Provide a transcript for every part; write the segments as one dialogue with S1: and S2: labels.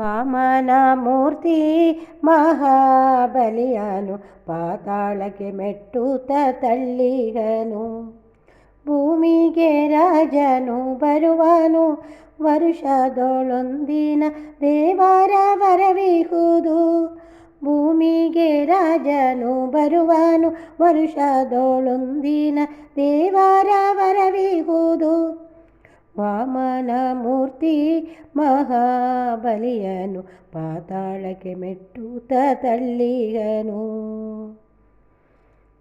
S1: ವಾಮನ ಮೂರ್ತಿ ಮಹಾಬಲಿಯನು ಪಾತಾಳಕ್ಕೆ ಮೆಟ್ಟುತ್ತ ತಳ್ಳಿಗನು ಭೂಮಿಗೆ ರಾಜನು ಬರುವನು, ವರುಷದೊಳೊಂದಿನ ದೇವರ ವರವಿಹುದು. ಭೂಮಿಗೆ ರಾಜನು ಬರುವನು, ವರುಷದೊಳೊಂದಿನ ದೇವರ ವರವಿಹುದು. ವಾಮನ ಮೂರ್ತಿ ಮಹಾಬಲಿಯನು ಪಾತಾಳಕ್ಕೆ ಮೆಟ್ಟುತ್ತ ತಳ್ಳಿಯನು.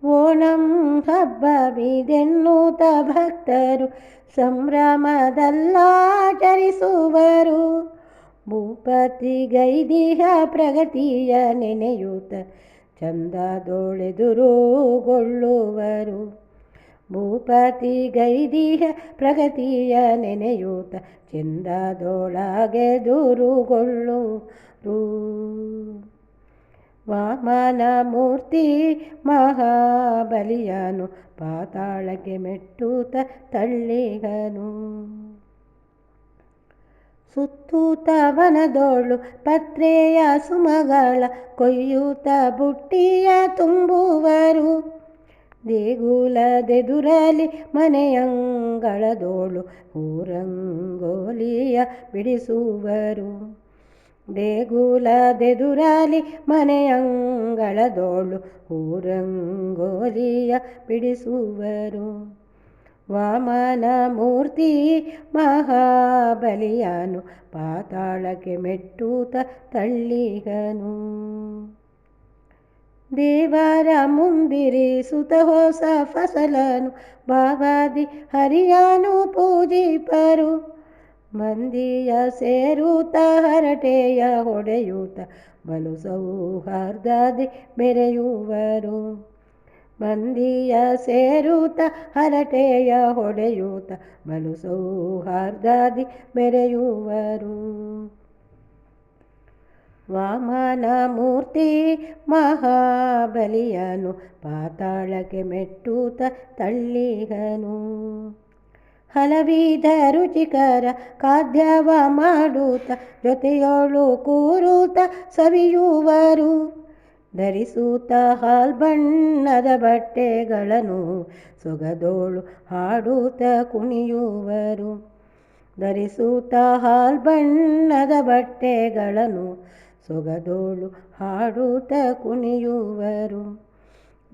S1: ಓಣಂ ಹಬ್ಬವಿದೆನ್ನುತ್ತ ಭಕ್ತರು ಸಂಭ್ರಮದಲ್ಲಾಚರಿಸುವರು. ಭೂಪತಿ ಗೈದಿಹ ಪ್ರಗತಿಯ ನೆನೆಯುತ್ತ ಚಂದದೊಳೆದುರುಗೊಳ್ಳುವರು ಭೂಪತಿ ಗೈದಿಹ ಪ್ರಗತಿಯ ನೆನೆಯೂತ ಚಿಂದದೊಳಗೆ ದೂರುಗೊಳ್ಳು ವಾಮನ ಮೂರ್ತಿ ಮಹಾಬಲಿಯನು ಪಾತಾಳಕ್ಕೆ ಮೆಟ್ಟುತ ತಳ್ಳಿಗನು. ಸುತ್ತೂತ ವನದೋಳು ಪತ್ರೆಯ ಸುಮಗಳ ಕೊಯ್ಯೂತ ಬುಟ್ಟಿಯ ತುಂಬುವರು. ದೇಗುಲದೆದುರಲಿ ಮನೆಯಂಗಳದೋಳು ಊರಂಗೋಲಿಯ ಬಿಡಿಸುವರು. ದೇಗುಲದೆದುರಲಿ ಮನೆಯಂಗಳದೋಳು ಊರಂಗೋಲಿಯ ಬಿಡಿಸುವರು. ವಾಮನ ಮೂರ್ತಿ ಮಹಾಬಲಿಯನು ಪಾತಾಳಕ್ಕೆ ಮೆಟ್ಟೂತ ತಳ್ಳಿಗನು. ದೇವರ ಮುಂದಿರಿಸುತ್ತ ಹೊಸ ಫಸಲನು. ಬಾಬಾದಿ ಹರಿಯಾನು ಪೂಜಿಪರು. ಮಂದಿಯ ಸೇರುತ್ತ ಹರಟೆಯ ಹೊಡೆಯುತ್ತ ಬಲು ಸೌಹಾರ್ದದಿ ಬೆರೆಯುವರು. ಮಂದಿಯ ಸೇರುತ್ತ ಹರಟೆಯ ಹೊಡೆಯುತ್ತ ಬಲು ಸೌಹಾರ್ದದಿ ಬೆರೆಯುವರು. ವಾಮನ ಮೂರ್ತಿ ಮಹಾಬಲಿಯನು ಪಾತಾಳಕ್ಕೆ ಮೆಟ್ಟೂತ ತಳ್ಳಿಗನು ಹಲವಿಧ ರುಚಿಕರ ಖಾದ್ಯವ ಮಾಡುತ್ತ ಜೊತೆಯೋಳು ಕೂರುತ ಸವಿಯುವರು. ಧರಿಸುತ್ತ ಹಾಲ್ ಬಣ್ಣದ ಬಟ್ಟೆಗಳನ್ನು ಸೊಗದೋಳು ಹಾಡುತ್ತ ಕುಣಿಯುವರು. ಧರಿಸುತ್ತ ಹಾಲ್ ಬಣ್ಣದ ಬಟ್ಟೆಗಳನ್ನು ಸೊಗದೋಳು ಹಾಡುತ್ತ ಕುಣಿಯುವರು.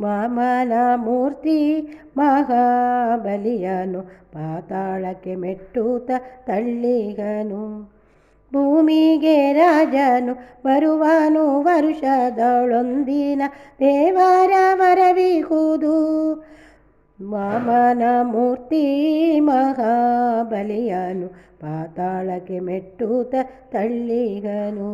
S1: ವಾಮನ ಮೂರ್ತಿ ಮಹಾಬಲಿಯನು ಪಾತಾಳಕ್ಕೆ ಮೆಟ್ಟುತ ತಳ್ಳಿಗನು. ಭೂಮಿಗೆ ರಾಜನು ಬರುವನು ವರುಷದೊಳೊಂದಿನ ದೇವರ ವರವಿಹುದು. ವಾಮನ ಮೂರ್ತಿ ಮಹಾಬಲಿಯನು ಪಾತಾಳಕ್ಕೆ ಮೆಟ್ಟುತ ತಳ್ಳಿಗನು.